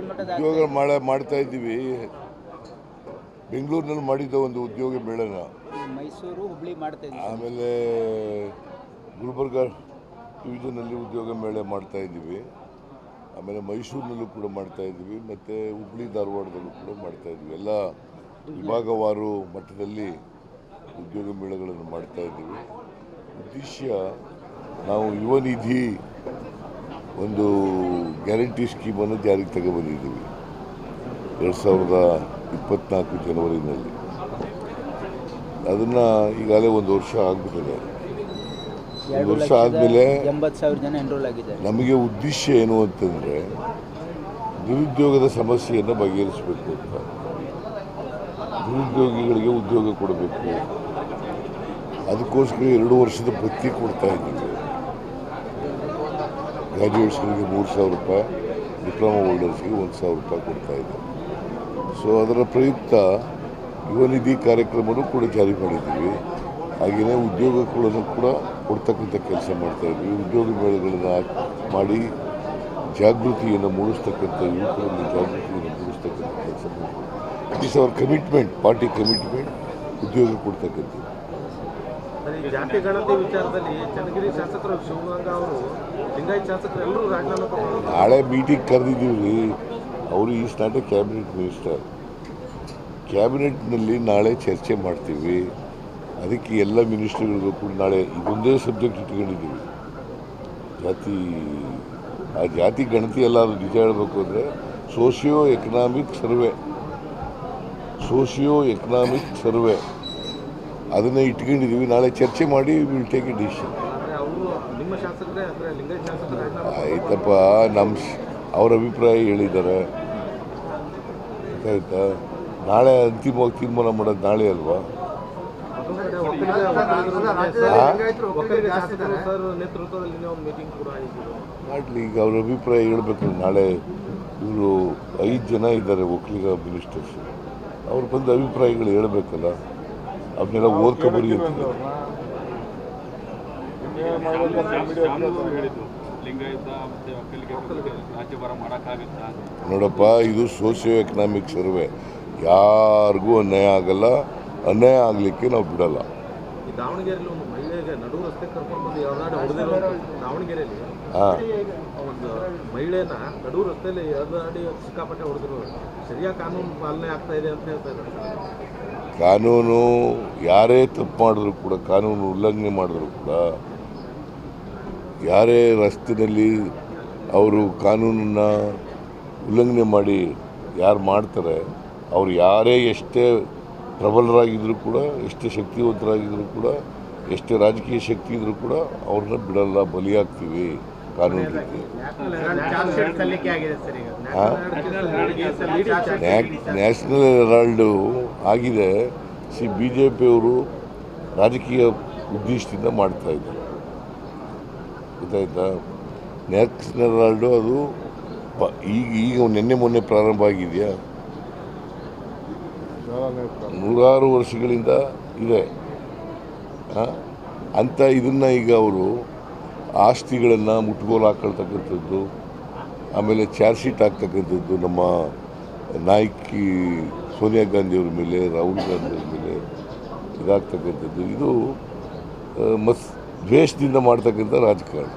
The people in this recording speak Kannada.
ಉದ್ಯೋಗ ಮಾಡ ಮಾಡ್ತಾ ಇದ್ದೀವಿ. ಬೆಂಗಳೂರಿನಲ್ಲಿ ಮಾಡಿದ್ದ ಒಂದು ಉದ್ಯೋಗ ಮೇಳನ. ಮೈಸೂರು ಹುಬ್ಳಿ ಮಾಡ್ತಾ ಆಮೇಲೆ ಗುಲ್ಬರ್ಗ ಡಿವಿಷನಲ್ಲಿ ಉದ್ಯೋಗ ಮೇಳ ಮಾಡ್ತಾ ಇದ್ದೀವಿ. ಆಮೇಲೆ ಮೈಸೂರಿನಲ್ಲೂ ಕೂಡ ಮಾಡ್ತಾ ಇದ್ದೀವಿ. ಮತ್ತು ಹುಬ್ಳಿ ಧಾರವಾಡದಲ್ಲೂ ಕೂಡ ಮಾಡ್ತಾ ಇದ್ದೀವಿ. ಎಲ್ಲ ವಿಭಾಗವಾರು ಮಟ್ಟದಲ್ಲಿ ಉದ್ಯೋಗ ಮೇಳಗಳನ್ನು ಮಾಡ್ತಾ ಇದ್ದೀವಿ. ಉದ್ದೇಶ ನಾವು ಯುವ ನಿಧಿ ಒಂದು ಗ್ಯಾರಂಟಿ ಸ್ಕೀಮನ್ನು ಜಾರಿಗೆ ತಗೊಬಂದಿದ್ದೀವಿ. ಎರಡು ಸಾವಿರದ ಇಪ್ಪತ್ನಾಲ್ಕು ಜನವರಿನಲ್ಲಿ. ಅದನ್ನು ಈಗಾಗಲೇ ಒಂದು ವರ್ಷ ಆಗಿಬಿಟ್ಟಿದೆ. ಒಂದು ವರ್ಷ ಆದಮೇಲೆ ನಮಗೆ ಉದ್ದೇಶ ಏನು ಅಂತಂದರೆ ನಿರುದ್ಯೋಗದ ಸಮಸ್ಯೆಯನ್ನು ಬಗೆಹರಿಸಬೇಕು ಅಂತ. ನಿರುದ್ಯೋಗಿಗಳಿಗೆ ಉದ್ಯೋಗ ಕೊಡಬೇಕು. ಅದಕ್ಕೋಸ್ಕರ ಎರಡು ವರ್ಷದ ಭತ್ತಿ ಕೊಡ್ತಾ ಇದ್ದೀವಿ. ಗ್ರ್ಯಾಜುಯೇಟ್ಸ್ಗಳಿಗೆ ಮೂರು ಸಾವಿರ ರೂಪಾಯಿ ಡಿಪ್ಲೊಮಾ ಹೋಲ್ಡರ್ಸ್ಗೆ ಒಂದು ಸಾವಿರ ರೂಪಾಯಿ ಕೊಡ್ತಾ ಇದೆ. ಸೊ ಅದರ ಪ್ರಯುಕ್ತ ಯುವ ನಿಧಿ ಕಾರ್ಯಕ್ರಮನೂ ಕೂಡ ಜಾರಿ ಮಾಡಿದ್ದೀವಿ. ಹಾಗೆಯೇ ಉದ್ಯೋಗಗಳನ್ನು ಕೂಡ ಕೊಡ್ತಕ್ಕಂಥ ಕೆಲಸ ಮಾಡ್ತಾ ಇದ್ವಿ ಉದ್ಯೋಗ ಮೇಳಗಳನ್ನು ಮಾಡಿ ಜಾಗೃತಿಯನ್ನು ಮೂಡಿಸ್ತಕ್ಕಂಥ ಯುವಕರಲ್ಲಿ ಜಾಗೃತಿಯನ್ನು ಮೂಡಿಸ್ತಕ್ಕಂಥ ಕೆಲಸ ಮಾಡ್ತೀವಿ. It is our commitment party commitment ಉದ್ಯೋಗ ಕೊಡ್ತಕ್ಕಂಥದ್ದು. ಈ ಜಾತಿ ಗಣತಿ ವಿಚಾರದಲ್ಲಿ ಚನ್ನಗಿರಿ ಶಾಸಕರು ಶಿವಗಂಗಾ ಅವರು, ಲಿಂಗಾಯತ್ ಶಾಸಕರು ಎಲ್ಲರೂ ರಾಜೀನಾಮೆ ನಾಳೆ ಮೀಟಿಂಗ್ ಕರೆದಿದ್ದೀವಿ. ಅವರು ಈ ಎ ಕ್ಯಾಬಿನೆಟ್ ಮಿನಿಸ್ಟರ್ ಕ್ಯಾಬಿನೆಟ್ನಲ್ಲಿ ನಾಳೆ ಚರ್ಚೆ ಮಾಡ್ತೀವಿ. ಅದಕ್ಕೆ ಎಲ್ಲ ಮಿನಿಸ್ಟರ್ಗಳಿಗೂ ಕೂಡ ನಾಳೆ ಇದೊಂದೇ ಸಬ್ಜೆಕ್ಟ್ ಇಟ್ಕೊಂಡಿದ್ದೀವಿ. ಜಾತಿ, ಆ ಜಾತಿ ಗಣತಿ ಎಲ್ಲ ನಿಜ ಹೇಳಬೇಕು ಅಂದರೆ socio economic survey socio economic survey ಅದನ್ನು ಇಟ್ಕೊಂಡಿದ್ದೀವಿ. ನಾಳೆ ಚರ್ಚೆ ಮಾಡಿ ವಿಲ್ ಟೇಕ್ ಎ ಡಿಸಿಷನ್ ಆದರೆ ಅವರು ನಿಮ್ಮ ಶಾಸಕರೇ ಅಂದರೆ ಲಿಂಗಾಯತ್ ಶಾಸಕರು ರಾಜೀನಾಮೆ ಆಯ್ತಪ್ಪ ನಮ್ಮ ಶ- ಅವ್ರ ಅಭಿಪ್ರಾಯ ಹೇಳಿದ್ದಾರೆ. ಆಯ್ತಾ? ನಾಳೆ ಅಂತಿಮವಾಗಿ ತೀರ್ಮಾನ ಮಾಡೋದು ನಾಳೆ ಅಲ್ವಾ? ಮಾಡಲಿ ಈಗ ಅವ್ರ ಅಭಿಪ್ರಾಯ ಹೇಳ್ಬೇಕು ನಾಳೆ ಇವರು ಐದು ಜನ ಇದ್ದಾರೆ ಒಕ್ಕಲಿಗ ಮಿನಿಸ್ಟರ್ಸ್ ಅವ್ರು ಬಂದು ಅಭಿಪ್ರಾಯಗಳು ಹೇಳ್ಬೇಕಲ್ಲ. ಅವನ್ನೆಲ್ಲ ಓದ್ಕೊ ಬರೆಯುತ್ತೆ ನೋಡಪ್ಪ ಇದು ಸೋಷಿಯೋ ಎಕನಾಮಿಕ್ ಸರ್ವೆ ಯಾರಿಗೂ ಅನ್ಯಾಯ ಆಗಲ್ಲ ಅನ್ಯಾಯ ಆಗಲಿಕ್ಕೆ ನಾವು ಬಿಡಲ್ಲ. ಈ ದಾವಣಗೆರೆಯಲ್ಲಿ ಒಂದು ಮಹಿಳೆಗೆ ನಡು ರಸ್ತೆ ಕರ್ಕೊಂಡು ಬಂದು ಯಾವ್ದಾದ್ರು ಹೊಡೆದಿರೋ ದಾವಣಗೆರೆಯಲ್ಲಿ ಹಾಂ. ಒಂದು ಮಹಿಳೆನ ನಡು ರಸ್ತೆಯಲ್ಲಿ ಎಳೆದಾಡಿ ಸಿಕ್ಕಾಪಟ್ಟೆ ಹೊಡೆದಿರೋ ಸರಿಯಾಗಿ ಕಾನೂನು ಪಾಲನೆ ಆಗ್ತಾ ಇದೆ ಅಂತ ಹೇಳ್ತಾ ಇದ್ದಾರೆ. ಕಾನೂನು ಯಾರೇ ತಪ್ಪು ಮಾಡಿದ್ರು ಕೂಡ, ಕಾನೂನು ಉಲ್ಲಂಘನೆ ಮಾಡಿದ್ರು ಕೂಡ, ಯಾರೇ ರಸ್ತೆಯಲ್ಲಿ ಅವರು ಕಾನೂನನ್ನು ಉಲ್ಲಂಘನೆ ಮಾಡಿ ಯಾರು ಮಾಡ್ತಾರೆ, ಅವರು ಯಾರೇ ಎಷ್ಟೇ ಪ್ರಬಲರಾಗಿದ್ದರೂ ಕೂಡ, ಎಷ್ಟೇ ಶಕ್ತಿವಂತರಾಗಿದ್ದರೂ ಕೂಡ, ಎಷ್ಟೇ ರಾಜಕೀಯ ಶಕ್ತಿ ಇದ್ದರೂ ಕೂಡ ಅವ್ರನ್ನ ಬಿಡಲ್ಲ, ಬಲಿಯಾಗ್ತೀವಿ. ಕಾನೂನು. ನ್ಯಾಷನಲ್ ಹೆರಾಲ್ಡು ಆಗಿದೆ. ಸಿ ಬಿ ಜೆ ಪಿಯವರು ರಾಜಕೀಯ ಉದ್ದೇಶದಿಂದ ಮಾಡ್ತಾ ಇದ್ದಾರೆ. ಗೊತ್ತಾಯ್ತಾ? ನ್ಯಾಷನಲ್ ಹೆರಾಲ್ಡು ಅದು ಈಗ ಈಗ ನಿನ್ನೆ ಮೊನ್ನೆ ಪ್ರಾರಂಭ ಆಗಿದೆಯಾ? ನೂರಾರು ವರ್ಷಗಳಿಂದ ಇದೆ? ಅಂತ ಇದನ್ನು ಈಗ ಅವರು ಆಸ್ತಿಗಳನ್ನು ಮುಟ್ಗೋಲು ಹಾಕೊಳ್ತಕ್ಕಂಥದ್ದು, ಆಮೇಲೆ ಚಾರ್ಜ್ ಶೀಟ್ ಹಾಕ್ತಕ್ಕಂಥದ್ದು ನಮ್ಮ ನಾಯಕಿ ಸೋನಿಯಾ ಗಾಂಧಿಯವ್ರ ಮೇಲೆ, ರಾಹುಲ್ ಗಾಂಧಿಯವ್ರ ಮೇಲೆ ಇದಾಗ್ತಕ್ಕಂಥದ್ದು. ಇದು ಮಸ್, ದ್ವೇಷದಿಂದ ಮಾಡ್ತಕ್ಕಂಥ ರಾಜಕಾರಣ.